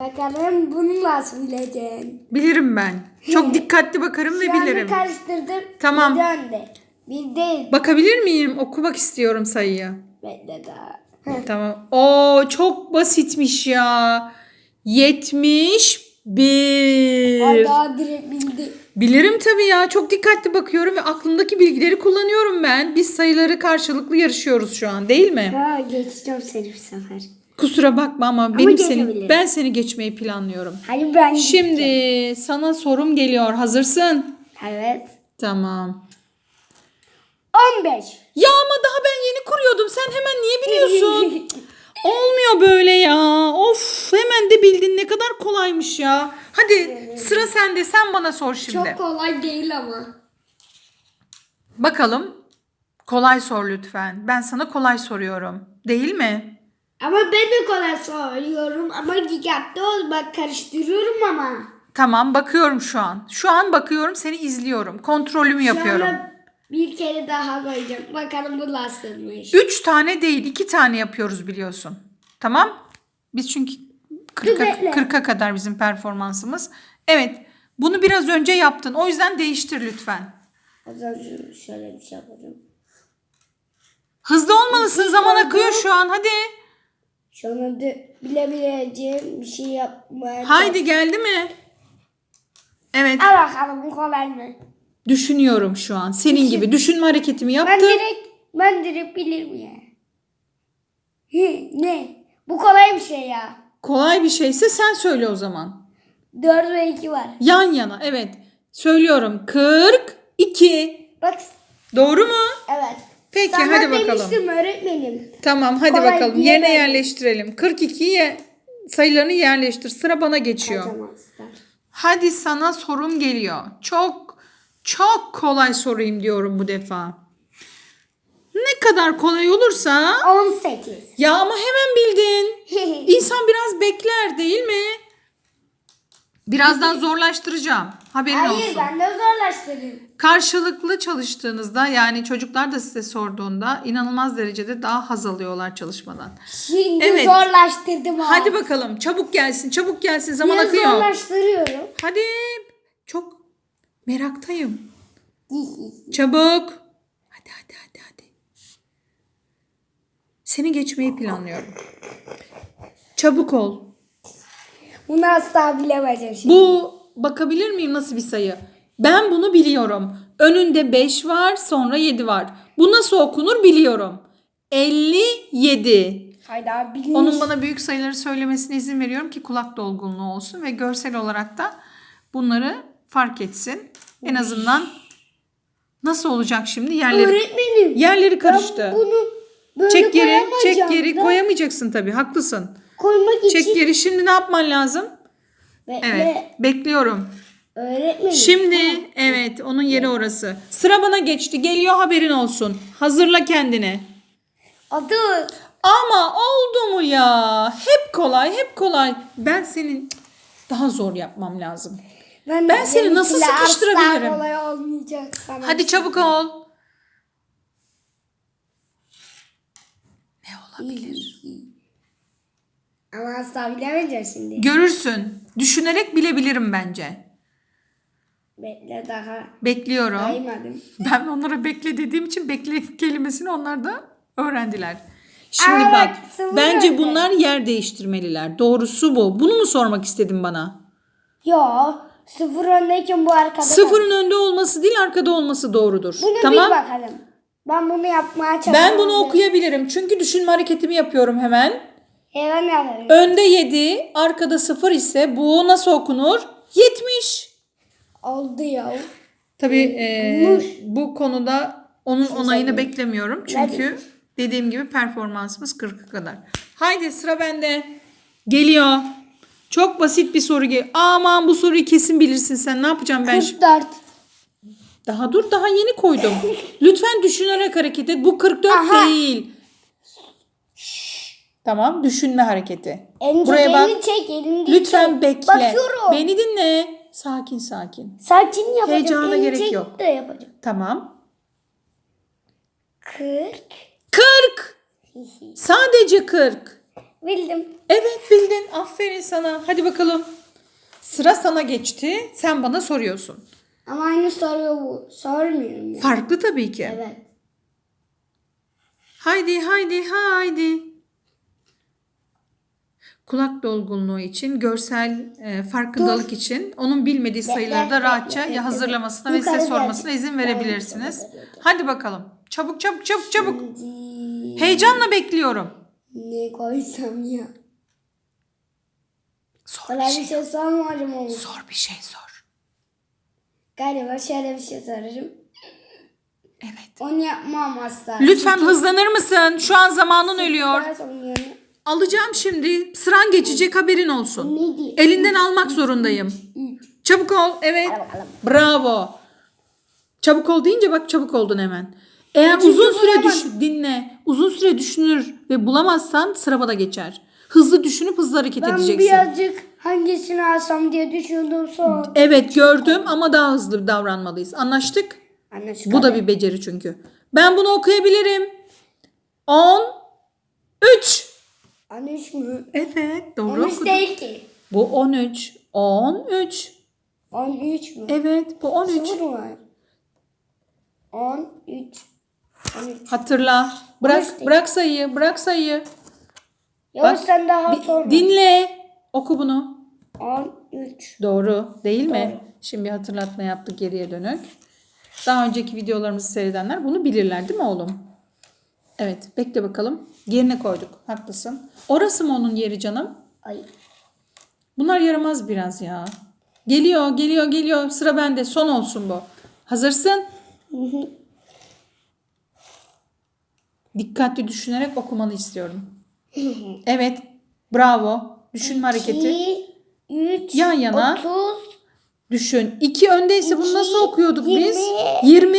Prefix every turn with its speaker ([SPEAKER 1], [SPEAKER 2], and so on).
[SPEAKER 1] Bakalım bunu nasıl bileceksin?
[SPEAKER 2] Bilirim ben. Çok dikkatli bakarım ve
[SPEAKER 1] Şu anda
[SPEAKER 2] bilirim.
[SPEAKER 1] karıştırdım.
[SPEAKER 2] Tamam.
[SPEAKER 1] Bir önde. Bir değil.
[SPEAKER 2] Bakabilir miyim? Okumak istiyorum sayıyı.
[SPEAKER 1] Bekle daha.
[SPEAKER 2] Tamam. Oo çok basitmiş ya. 71.
[SPEAKER 1] Ay daha direkt bildi.
[SPEAKER 2] Bilirim tabii ya. Çok dikkatli bakıyorum ve aklımdaki bilgileri kullanıyorum ben. Biz sayıları karşılıklı yarışıyoruz şu an değil mi?
[SPEAKER 1] Ha geçeceğim seni bir sefer.
[SPEAKER 2] Kusura bakma ama benim seni ben seni geçmeyi planlıyorum.
[SPEAKER 1] Hadi ben
[SPEAKER 2] Şimdi sana sorum geliyor. Hazırsın?
[SPEAKER 1] Evet.
[SPEAKER 2] Tamam.
[SPEAKER 1] 15.
[SPEAKER 2] Ya ama daha ben yeni kuruyordum. Sen hemen niye biliyorsun? Olmuyor böyle ya. Of hemen de bildin. Ne kadar kolaymış ya. Hadi sıra sende. Sen bana sor şimdi.
[SPEAKER 1] Çok kolay değil ama.
[SPEAKER 2] Bakalım. Kolay sor lütfen. Ben sana kolay soruyorum. Değil mi?
[SPEAKER 1] Ama ben de kolay soruyorum ama dikkatli ol bak karıştırıyorum ama.
[SPEAKER 2] Tamam bakıyorum şu an. Şu an bakıyorum seni izliyorum. Kontrolümü yapıyorum.
[SPEAKER 1] Sonra bir kere daha koyacağım. Bakalım bu nasılmış.
[SPEAKER 2] Üç tane değil iki tane yapıyoruz biliyorsun. Tamam? Biz çünkü 40'a
[SPEAKER 1] bekle.
[SPEAKER 2] 40'a kadar bizim performansımız. Evet. Bunu biraz önce yaptın. O yüzden değiştir lütfen.
[SPEAKER 1] O zaman şöyle bir şey yapacağım.
[SPEAKER 2] Hızlı olmalısın. Zaman akıyor şu an. Hadi.
[SPEAKER 1] Şu anda bilebileceğim bir şey yapmaya
[SPEAKER 2] Haydi geldi mi? Evet.
[SPEAKER 1] Al bakalım bu kolay mı?
[SPEAKER 2] Düşünüyorum şu an. Senin gibi düşünme hareketimi
[SPEAKER 1] Ben
[SPEAKER 2] yaptım.
[SPEAKER 1] direkt, ben direkt bilirim ya. Hı, ne? Bu kolay bir şey ya.
[SPEAKER 2] Kolay bir şeyse sen söyle o zaman.
[SPEAKER 1] 4 ve 2 var.
[SPEAKER 2] Yan yana. Evet. Söylüyorum. 42.
[SPEAKER 1] Bak
[SPEAKER 2] Doğru mu?
[SPEAKER 1] evet.
[SPEAKER 2] Peki
[SPEAKER 1] Sana
[SPEAKER 2] hadi bakalım.
[SPEAKER 1] demiştim öğretmenim.
[SPEAKER 2] Tamam hadi
[SPEAKER 1] Kolay
[SPEAKER 2] bakalım. Yerine
[SPEAKER 1] ben-
[SPEAKER 2] yerleştirelim. 42'ye sayılarını yerleştir. Sıra bana geçiyor. Hadi sana sorum geliyor. Çok çok kolay sorayım diyorum bu defa. Ne kadar kolay olursa
[SPEAKER 1] 18.
[SPEAKER 2] ya ama hemen bildin. İnsan biraz bekler değil mi? Birazdan zorlaştıracağım. Haberin
[SPEAKER 1] Hayır
[SPEAKER 2] olsun.
[SPEAKER 1] ben de zorlaştırdım.
[SPEAKER 2] Karşılıklı çalıştığınızda yani çocuklar da size sorduğunda inanılmaz derecede daha haz alıyorlar çalışmadan.
[SPEAKER 1] Şimdi
[SPEAKER 2] Evet.
[SPEAKER 1] zorlaştırdım ha.
[SPEAKER 2] Hadi bakalım çabuk gelsin çabuk gelsin zaman
[SPEAKER 1] Biraz
[SPEAKER 2] akıyor.
[SPEAKER 1] zorlaştırıyorum.
[SPEAKER 2] Hadi çok meraktayım. Çabuk. Hadi hadi hadi hadi. Seni geçmeyi planlıyorum. Çabuk ol.
[SPEAKER 1] Bunu asla bilemeyeceğim şimdi.
[SPEAKER 2] Bu bakabilir miyim nasıl bir sayı? Ben bunu biliyorum. Önünde 5 var, sonra 7 var. Bu nasıl okunur biliyorum. 57.
[SPEAKER 1] Haydi abi bilmiş.
[SPEAKER 2] Onun bana büyük sayıları söylemesine izin veriyorum ki kulak dolgunluğu olsun ve görsel olarak da bunları fark etsin. En azından nasıl olacak şimdi? Yerleri
[SPEAKER 1] Öğretmenim.
[SPEAKER 2] yerleri karıştı.
[SPEAKER 1] Bunu böyle
[SPEAKER 2] Çek geri, çek geri koyamayacaksın tabii. Haklısın.
[SPEAKER 1] Koymak için.
[SPEAKER 2] Çek geri. Şimdi ne yapman lazım?
[SPEAKER 1] Bekle.
[SPEAKER 2] Evet, bekliyorum.
[SPEAKER 1] Öğretmenim.
[SPEAKER 2] Şimdi evet onun yeri orası. Sıra bana geçti. Geliyor haberin olsun. Hazırla kendini.
[SPEAKER 1] Adı.
[SPEAKER 2] Ama oldu mu ya? Hep kolay, hep kolay. Ben senin daha zor yapmam lazım.
[SPEAKER 1] Ben,
[SPEAKER 2] Ben seni nasıl sıkıştırabilirim?
[SPEAKER 1] Kolay olmayacak sana.
[SPEAKER 2] Hadi çabuk ol. Ne olabilir?
[SPEAKER 1] Ama asla bilemeyeceğim şimdi.
[SPEAKER 2] Görürsün. Düşünerek bilebilirim bence.
[SPEAKER 1] Bekle daha.
[SPEAKER 2] Bekliyorum.
[SPEAKER 1] Saymadım.
[SPEAKER 2] Ben onlara bekle dediğim için bekle kelimesini onlar da öğrendiler. Şimdi
[SPEAKER 1] Ama
[SPEAKER 2] bak
[SPEAKER 1] sıvı
[SPEAKER 2] bence
[SPEAKER 1] öyle.
[SPEAKER 2] bunlar yer değiştirmeliler. Doğrusu bu. Bunu mu sormak istedin bana?
[SPEAKER 1] Yo. Sıfır öndeyken bu arkada.
[SPEAKER 2] Sıfırın önde olması değil arkada olması doğrudur.
[SPEAKER 1] Bunu bil
[SPEAKER 2] tamam.
[SPEAKER 1] bakalım. Ben bunu yapmaya çalışıyorum.
[SPEAKER 2] Ben bunu okuyabilirim. Çünkü düşünme hareketimi yapıyorum hemen.
[SPEAKER 1] Hemen yaparım.
[SPEAKER 2] Önde 7, arkada 0 ise bu nasıl okunur? 70.
[SPEAKER 1] Oldu ya.
[SPEAKER 2] Tabii e, bu konuda onun onayını beklemiyorum. Çünkü dediğim gibi performansımız 40'a kadar. Haydi sıra bende. Geliyor. Çok basit bir soru geliyor. Aman bu soruyu kesin bilirsin sen. Ne yapacağım ben şimdi?
[SPEAKER 1] 44.
[SPEAKER 2] Daha dur daha yeni koydum. Lütfen düşünerek hareket et. Bu 44
[SPEAKER 1] Aha.
[SPEAKER 2] değil. Tamam düşünme hareketi.
[SPEAKER 1] Elini
[SPEAKER 2] Buraya
[SPEAKER 1] çek,
[SPEAKER 2] bak.
[SPEAKER 1] elini çek, elini
[SPEAKER 2] Lütfen
[SPEAKER 1] çek.
[SPEAKER 2] bekle.
[SPEAKER 1] Bakıyorum.
[SPEAKER 2] Beni dinle. Sakin sakin.
[SPEAKER 1] Sakin yapacağım.
[SPEAKER 2] Heyecana
[SPEAKER 1] elini
[SPEAKER 2] gerek
[SPEAKER 1] çek
[SPEAKER 2] yok.
[SPEAKER 1] de yapacağım.
[SPEAKER 2] Tamam.
[SPEAKER 1] 40.
[SPEAKER 2] 40. Sadece 40.
[SPEAKER 1] Bildim.
[SPEAKER 2] Evet bildin. Aferin sana. Hadi bakalım. Sıra sana geçti. Sen bana soruyorsun.
[SPEAKER 1] Ama aynı soruyor bu. Sormuyorum ya.
[SPEAKER 2] Farklı tabii ki.
[SPEAKER 1] Evet.
[SPEAKER 2] Haydi haydi haydi. Kulak dolgunluğu için, görsel e, farkındalık için onun bilmediği sayıları da rahatça ya hazırlamasına ve size sormasına izin verebilirsiniz. Hadi bakalım. Çabuk çabuk çabuk çabuk. Heyecanla bekliyorum.
[SPEAKER 1] ne koysam ya?
[SPEAKER 2] Sor bir
[SPEAKER 1] Kolay bir
[SPEAKER 2] şey.
[SPEAKER 1] şey sormadım ama.
[SPEAKER 2] Sor bir şey sor.
[SPEAKER 1] Galiba şöyle bir şey sorarım.
[SPEAKER 2] Evet.
[SPEAKER 1] Onu yapmam asla.
[SPEAKER 2] Lütfen hızlanır mısın? Şu an zamanın ölüyor.
[SPEAKER 1] Ders oynuyorum.
[SPEAKER 2] Alacağım şimdi. Sıran geçecek haberin olsun. Elinden almak zorundayım. Çabuk ol. Evet. Bravo. Çabuk ol deyince bak çabuk oldun hemen. Eğer uzun süre düş dinle. Uzun süre düşünür ve bulamazsan sıra bana geçer. Hızlı düşünüp hızlı hareket
[SPEAKER 1] Ben
[SPEAKER 2] edeceksin.
[SPEAKER 1] birazcık hangisini alsam diye düşündüm sonra.
[SPEAKER 2] Evet gördüm ama daha hızlı davranmalıyız. Anlaştık?
[SPEAKER 1] Anlaşık
[SPEAKER 2] Bu da bir beceri çünkü. Ben bunu okuyabilirim. 10 3
[SPEAKER 1] Anış mı?
[SPEAKER 2] Evet doğru
[SPEAKER 1] Anış
[SPEAKER 2] okudun.
[SPEAKER 1] değil ki.
[SPEAKER 2] Bu 13. 13.
[SPEAKER 1] 13 mü?
[SPEAKER 2] Evet bu 13.
[SPEAKER 1] Sıfır var. 13. 13.
[SPEAKER 2] Hatırla. Bırak
[SPEAKER 1] değil.
[SPEAKER 2] bırak sayıyı, bırak sayıyı.
[SPEAKER 1] Yavaş sen daha
[SPEAKER 2] Di- dinle. Oku bunu.
[SPEAKER 1] 13.
[SPEAKER 2] Doğru değil mi?
[SPEAKER 1] Doğru.
[SPEAKER 2] Şimdi bir hatırlatma yaptık geriye dönük. Daha önceki videolarımızı seyredenler bunu bilirler değil mi oğlum? Evet bekle bakalım. Yerine koyduk. Haklısın. Orası mı onun yeri canım?
[SPEAKER 1] Ay.
[SPEAKER 2] Bunlar yaramaz biraz ya. Geliyor, geliyor, geliyor. Sıra bende. Son olsun bu. Hazırsın? Dikkatli düşünerek okumanı istiyorum. Evet. Bravo. Düşünme hareketi.
[SPEAKER 1] 2, 3,
[SPEAKER 2] Yan yana.
[SPEAKER 1] 30,
[SPEAKER 2] Düşün. İki öndeyse bunu nasıl
[SPEAKER 1] İki,
[SPEAKER 2] okuyorduk biz?
[SPEAKER 1] yirmi.
[SPEAKER 2] 20.